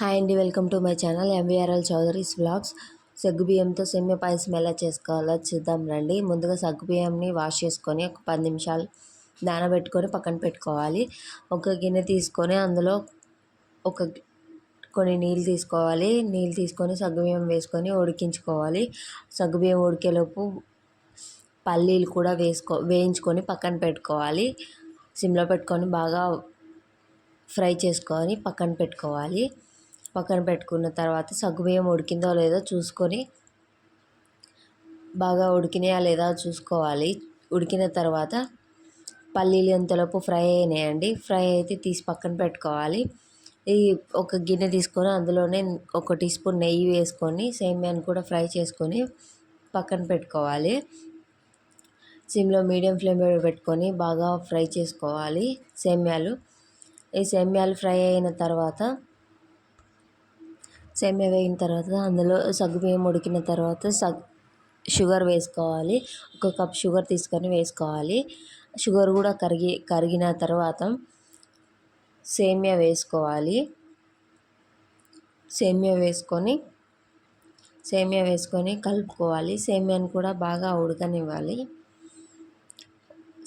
Hi అండి welcome to my channel MVRL Chowdary's vlogs సగ్గుబియ్యంతో సెమ్మె పాయసం ఎలా చేసుకోవాలో చూద్దాం రండి. ముందుగా సగ్గుబియ్యంని వాష్ చేసుకొని ఒక పది నిమిషాలు నానబెట్టుకొని పక్కన పెట్టుకోవాలి. ఒక గిన్నె తీసుకొని అందులో ఒక కొన్ని నీళ్ళు తీసుకోవాలి. నీళ్ళు తీసుకొని సగ్గుబియ్యం వేసుకొని ఉడికించుకోవాలి. సగ్గుబియ్యం ఉడికేలోపు పల్లీలు కూడా వేసుకో వేయించుకొని పక్కన పెట్టుకోవాలి. సిమ్లో పెట్టుకొని బాగా ఫ్రై చేసుకొని పక్కన పెట్టుకోవాలి. పక్కన పెట్టుకున్న తర్వాత సగ్గుబియ్యం ఉడికిందో లేదో చూసుకొని బాగా ఉడికినాయా లేదా చూసుకోవాలి. ఉడికిన తర్వాత పల్లీలు ఎంతలోపు ఫ్రై అయినాయండి. ఫ్రై అయితే తీసి పక్కన పెట్టుకోవాలి. ఈ ఒక గిన్నె తీసుకొని అందులోనే ఒక టీ స్పూన్ నెయ్యి వేసుకొని సేమ్యాన్ని కూడా ఫ్రై చేసుకొని పక్కన పెట్టుకోవాలి. సిమ్లో మీడియం ఫ్లేమ్ పెట్టుకొని బాగా ఫ్రై చేసుకోవాలి. సేమ్యాలు. ఈ సేమ్యాలు ఫ్రై అయిన తర్వాత సేమియా వేగిన తర్వాత అందులో సగ్గుబియ్యం ఉడికిన తర్వాత సగ్ షుగర్ వేసుకోవాలి. ఒక కప్ షుగర్ తీసుకొని వేసుకోవాలి. షుగర్ కూడా కరిగి కరిగిన తర్వాత సేమియా వేసుకోవాలి. సేమియా వేసుకొని సేమియా వేసుకొని కలుపుకోవాలి. సేమియాని కూడా బాగా ఉడకనివ్వాలి.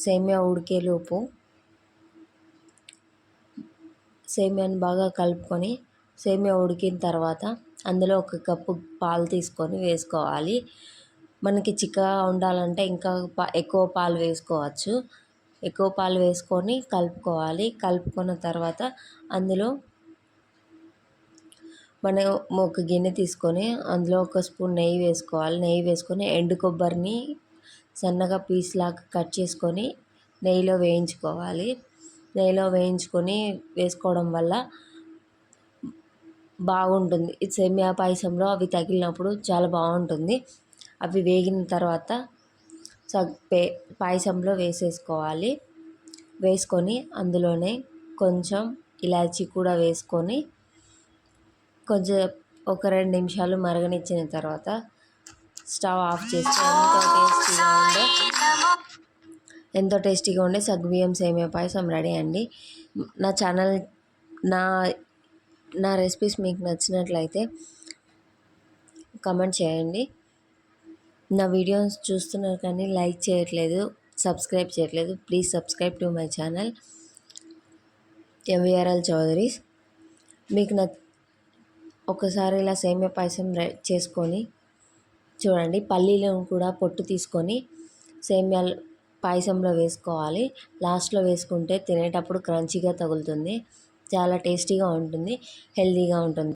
సేమియా ఉడికేలోపు సేమియాని బాగా కలుపుకొని సేమియా ఉడికిన తర్వాత అందులో ఒక కప్పు పాలు తీసుకొని వేసుకోవాలి. మనకి చిక్కగా ఉండాలంటే ఇంకా ఎక్కువ పాలు వేసుకోవచ్చు. ఎక్కువ పాలు వేసుకొని కలుపుకోవాలి. కలుపుకున్న తర్వాత అందులో మనం ఒక గిన్నె తీసుకొని అందులో ఒక స్పూన్ నెయ్యి వేసుకోవాలి. నెయ్యి వేసుకొని ఎండు కొబ్బరిని సన్నగా పీస్ లాగా కట్ చేసుకొని నెయ్యిలో వేయించుకోవాలి. నెయ్యిలో వేయించుకొని వేసుకోవడం వల్ల బాగుంటుంది. ఈ సేమియా పాయసంలో అవి తగిలినప్పుడు చాలా బాగుంటుంది. అవి వేగిన తర్వాత పే పాయసంలో వేసేసుకోవాలి. వేసుకొని అందులోనే కొంచెం ఇలాచీ కూడా వేసుకొని కొంచెం ఒక రెండు నిమిషాలు మరగనిచ్చిన తర్వాత స్టవ్ ఆఫ్ చేస్తే ఎంతో టేస్టీగా ఉండే ఎంతో టేస్టీగా ఉండే సగ్గుబియ్యం సేమియా పాయసం రెడీ అండి. నా ఛానల్ నా నా రెసిపీస్ మీకు నచ్చినట్లయితే కమెంట్ చేయండి. నా వీడియోస్ చూస్తున్నారు కానీ లైక్ చేయట్లేదు సబ్స్క్రైబ్ చేయట్లేదు please subscribe to my channel. MVRL Chowdary's మీకు నా ఒకసారి ఇలా సేమియా పాయసం చేసుకొని చూడండి. పల్లీలను కూడా పొట్టు తీసుకొని సేమియా పాయసంలో వేసుకోవాలి. లాస్ట్లో వేసుకుంటే తినేటప్పుడు క్రంచీగా తగులుతుంది. చాలా టేస్టీగా ఉంటుంది హెల్తీగా ఉంటుంది.